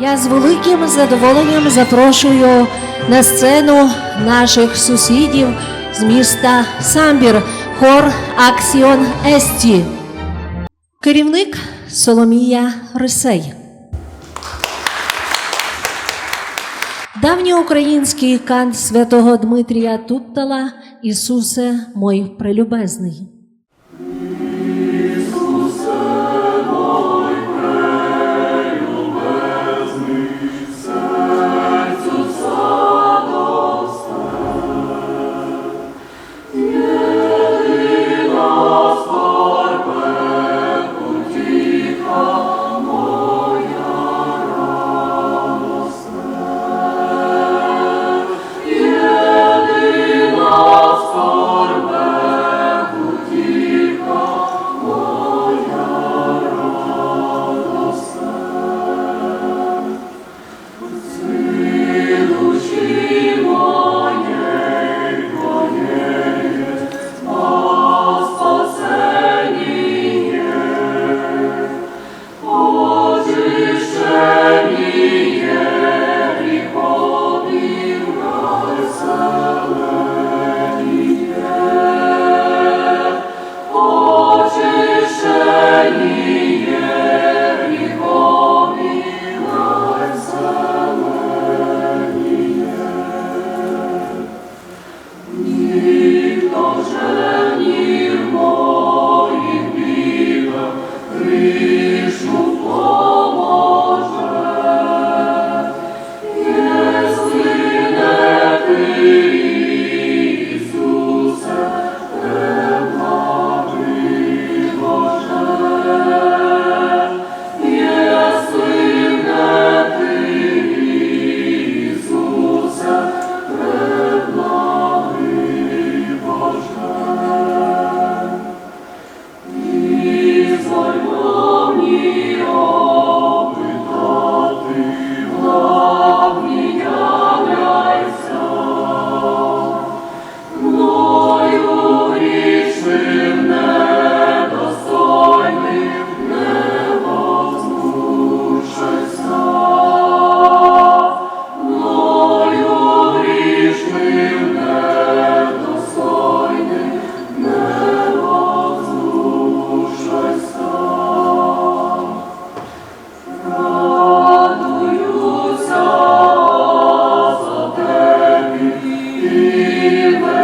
Я з великим задоволенням запрошую на сцену наших сусідів з міста Самбір, хор Аксіон Есті. Керівник Соломія Рисей. Давньоукраїнський кант святого Дмитрія Туттала Ісусе мой прелюбезний. Słyszeli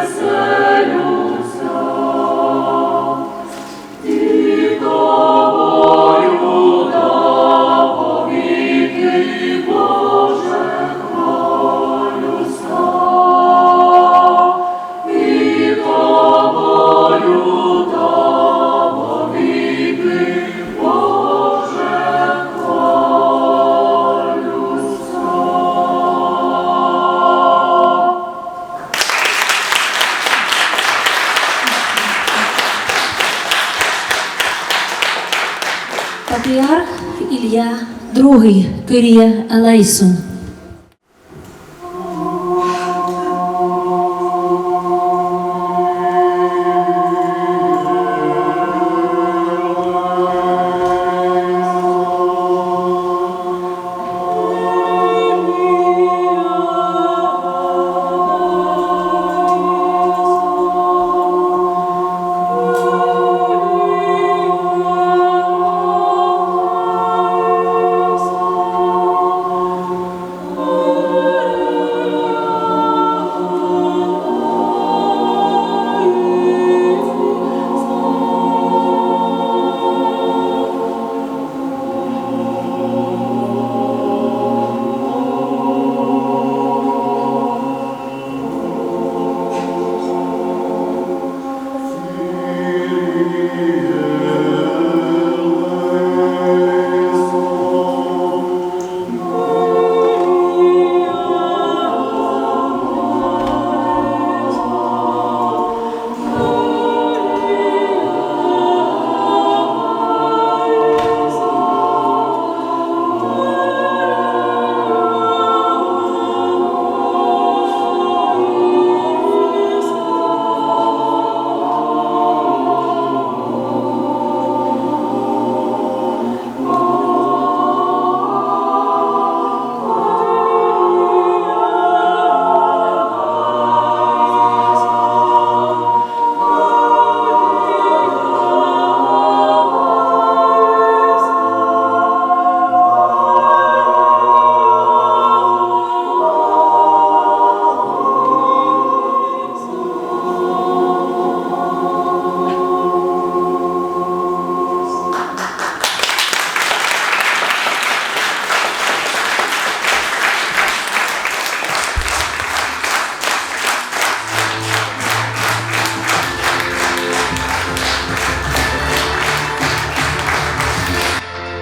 Спасай. Патріарх Ілля II Кирія Елейсон.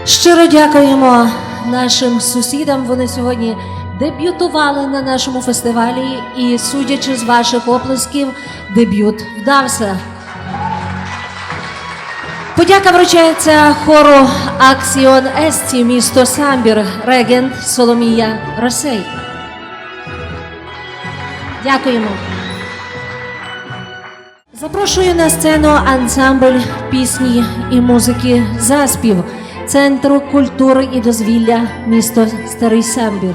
Щиро дякуємо нашим сусідам. Вони сьогодні дебютували на нашому фестивалі, і судячи з ваших оплесків, дебют вдався. Подяка вручається хору Аксіон Есті, місто Самбір, регент Соломія Росей. Дякуємо. Запрошую на сцену ансамбль пісні і музики Заспів Центру культури і дозвілля місто Старий Самбір.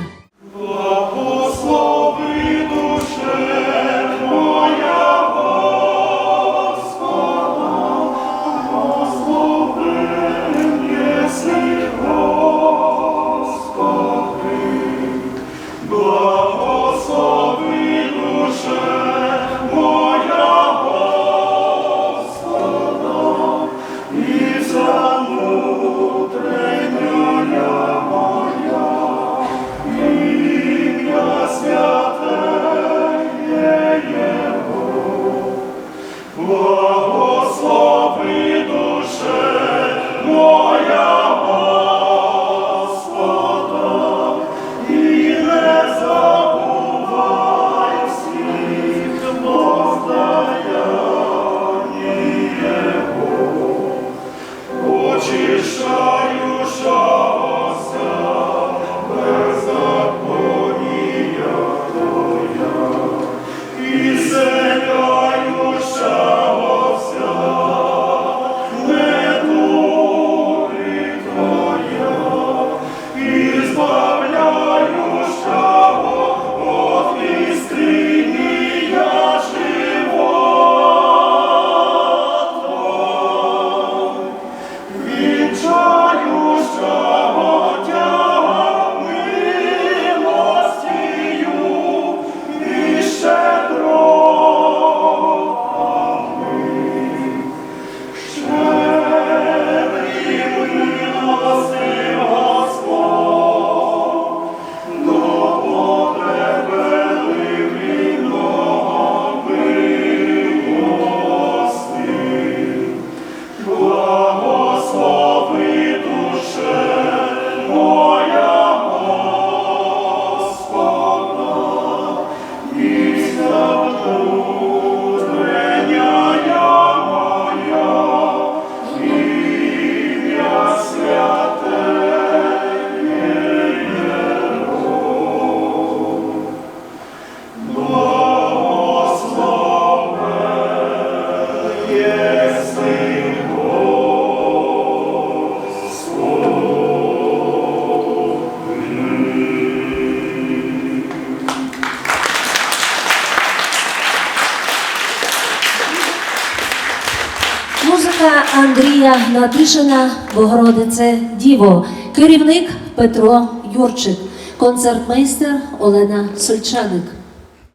Музика Андрія Натишина Богородице Діво. Керівник Петро Юрчик. Концертмейстер Олена Сольчаник.